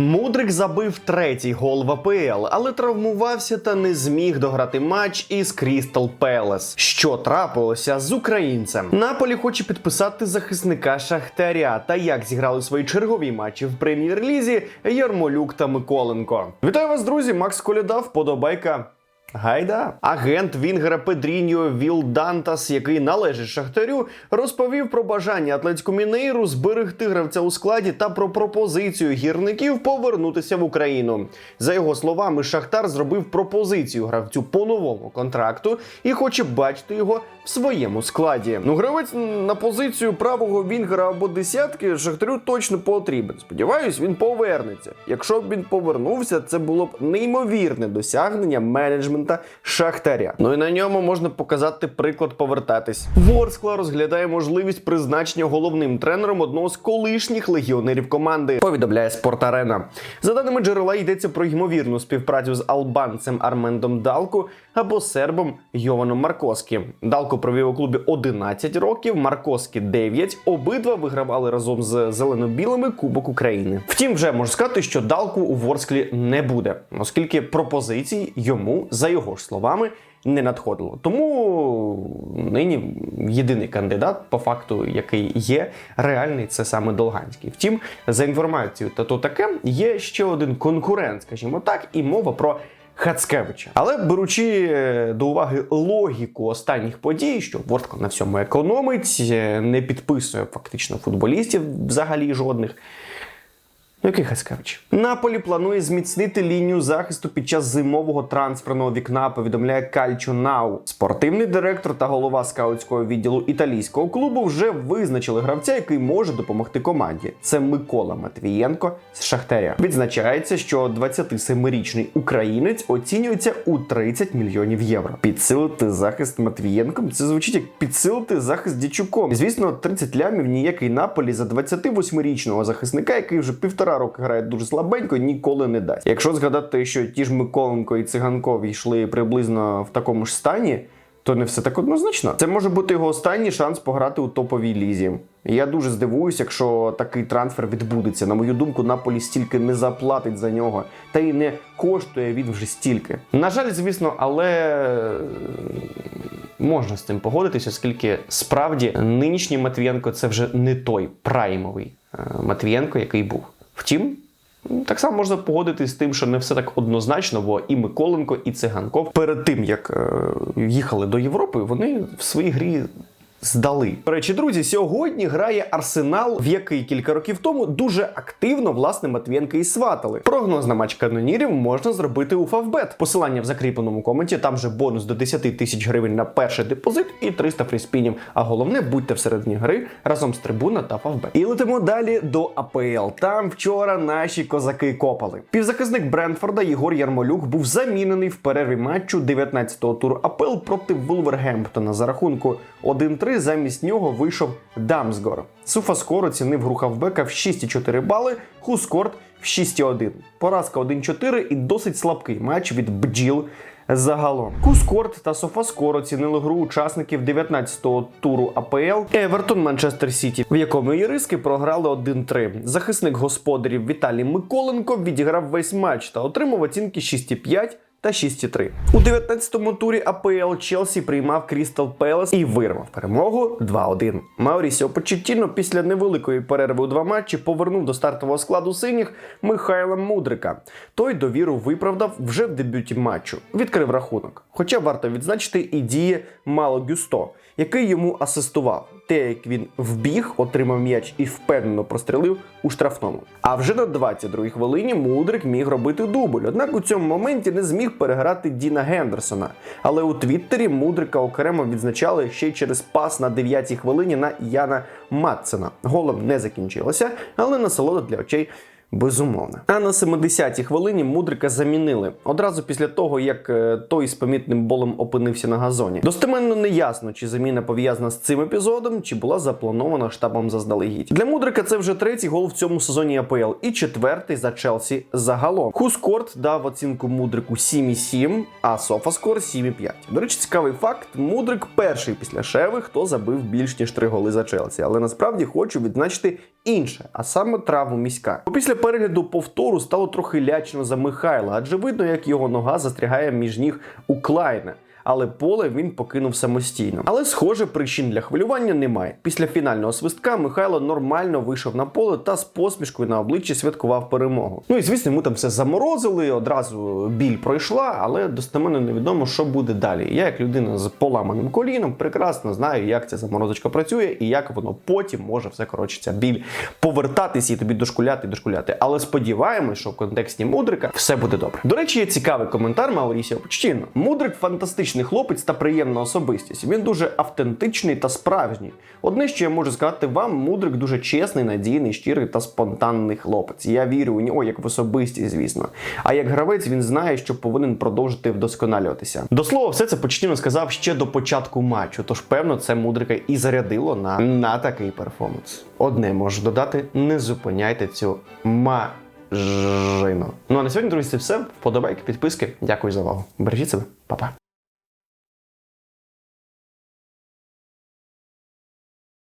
Мудрик забив третій гол в АПЛ, але травмувався та не зміг дограти матч із Крістал Пелес. Що трапилося з українцем? Наполі хоче підписати захисника Шахтаря та як зіграли свої чергові матчі в прем'єр-лізі Ярмолюк та Миколенко. Вітаю вас, друзі! Макс Коляда, вподобайка. Гайда, агент Вінгера Педріньо Віл Дантас, який належить Шахтарю, розповів про бажання Атлетику Мінейру зберегти гравця у складі та про пропозицію гірників повернутися в Україну. За його словами, Шахтар зробив пропозицію гравцю по новому контракту і хоче бачити його в своєму складі. Ну, гравець на позицію правого Вінгера або десятки Шахтарю точно потрібен. Сподіваюсь, він повернеться. Якщо б він повернувся, це було б неймовірне досягнення менеджменту Шахтаря. Ну і на ньому можна показати приклад повертатись. Ворскла розглядає можливість призначення головним тренером одного з колишніх легіонерів команди. Повідомляє Спортарена. За даними джерела, йдеться про ймовірну співпрацю з албанцем Армендом Далку або сербом Йованом Маркоскі. Далко провів у клубі 11 років, Маркоскі 9. Обидва вигравали разом з зелено-білими Кубок України. Втім, вже можу сказати, що Далку у Ворсклі не буде, оскільки пропозицій йому, за його ж словами, не надходило. Тому нині єдиний кандидат, по факту, який є реальний, це саме Долганський. Втім, за інформацією та то таке, є ще один конкурент, скажімо так, і мова про. Хацкевича. Але беручи е, до уваги логіку останніх подій, що Ворскла на всьому економить, е, не підписує фактично футболістів взагалі жодних. Ну, який Хацкевич? Наполі планує зміцнити лінію захисту під час зимового трансферного вікна. Повідомляє Кальчо Нау. Спортивний директор та голова скаутського відділу італійського клубу вже визначили гравця, який може допомогти команді. Це Микола Матвієнко з Шахтаря. Відзначається, що 27-річний українець оцінюється у 30 мільйонів євро. Підсилити захист Матвієнком. Це звучить як підсилити захист Дячуком. Звісно, 30 лямів ніякий наполі за 28-річного захисника, який вже півтора року грає дуже слабенько, ніколи не дасть. Якщо згадати, що ті ж Миколенко і Циганков йшли приблизно в такому ж стані. То не все так однозначно. Це може бути його останній шанс пограти у топовій лізі. Я дуже здивуюсь, якщо такий трансфер відбудеться. На мою думку, Наполі стільки не заплатить за нього, та й не коштує він вже стільки. На жаль, звісно, але можна з цим погодитися, оскільки справді нинішній Матвієнко це вже не той праймовий е, Матвієнко, який був. Втім. Так само можна погодитись з тим, що не все так однозначно, бо і Миколенко, і Циганков перед тим як е, їхали до Європи, вони в своїй грі здали. До речі, друзі, сьогодні грає Арсенал, в який кілька років тому дуже активно власне Матвієнка і сватали. Прогноз на матч канонірів можна зробити у Фавбет. Посилання в закріпленому коменті. Там же бонус до 10 тисяч гривень на перший депозит і 300 фріспінів. А головне, будьте всередині гри разом з трибуна та Фавбет. І летимо далі до АПЛ. Там вчора наші козаки копали. Півзахисник Брентфорда Єгор Ярмолюк був замінений в перерві матчу 19-го туру АПЛ проти Вулвергемптона за рахунку 1-3 замість нього вийшов Дамсгор. Суфаскор оцінив гру хавбека в 6,4 бали, Хускорт в 6,1. Поразка 1-4 і досить слабкий матч від бджіл загалом. Кускорт та Софаскор оцінили гру учасників 19-го туру АПЛ Евертон Манчестер Сіті, в якому іриски програли 1-3. Захисник господарів Віталій Миколенко відіграв весь матч та отримав оцінки 6,5 та 6,3. У 19-му турі АПЛ Челсі приймав Крістал Пелес і вирвав перемогу 2-1. Маурісіо Почеттіно після невеликої перерви у два матчі повернув до стартового складу синіх Михайла Мудрика. Той довіру виправдав вже в дебюті матчу. Відкрив рахунок. Хоча варто відзначити і діє Мало Гюсто, який йому асистував. Те, як він вбіг, отримав м'яч і впевнено прострелив у штрафному. А вже на 22-й хвилині Мудрик міг робити дубль. Однак у цьому моменті не зміг переграти Діна Гендерсона. Але у Твіттері Мудрика окремо відзначали ще й через пас на 9-й хвилині на Яна Матсена. Голом не закінчилося, але насолода для очей. Безумовно. А на 70-й хвилині Мудрика замінили одразу після того, як е, той з помітним болем опинився на газоні. Достеменно не ясно, чи заміна пов'язана з цим епізодом, чи була запланована штабом заздалегідь. Для Мудрика це вже третій гол в цьому сезоні АПЛ і четвертий за Челсі загалом. Хускорт дав оцінку Мудрику 7,7, а Софаскор 7,5. До речі, цікавий факт: Мудрик перший після Шеви, хто забив більш ніж три голи за Челсі. Але насправді хочу відзначити інше, а саме травму міська. Після перегляду повтору стало трохи лячно за Михайла, адже видно, як його нога застрягає між ніг у Клайна. Але поле він покинув самостійно. Але, схоже, причин для хвилювання немає. Після фінального свистка Михайло нормально вийшов на поле та з посмішкою на обличчі святкував перемогу. Ну і звісно, йому там все заморозили, одразу біль пройшла, але достеменно невідомо, що буде далі. Я, як людина з поламаним коліном, прекрасно знаю, як ця заморозочка працює і як воно потім може все коротше біль повертатись і тобі дошкуляти дошкуляти. Але сподіваємось, що в контексті мудрика все буде добре. До речі, є цікавий коментар Маурісіо Почтіно. Мудрик фантастичний хлопець та приємна особистість. Він дуже автентичний та справжній. Одне, що я можу сказати вам, мудрик дуже чесний, надійний, щирий та спонтанний хлопець. Я вірю у нього як в особистість, звісно. А як гравець він знає, що повинен продовжити вдосконалюватися. До слова, все це Почтіно сказав ще до початку матчу. Тож, певно, це мудрика і зарядило на, на такий перформанс. Одне можу додати: не зупиняйте цю мажину. Ну а на сьогодні, друзі, це все. Вподобайки, підписки. Дякую за увагу. Бережіть себе, Па-па.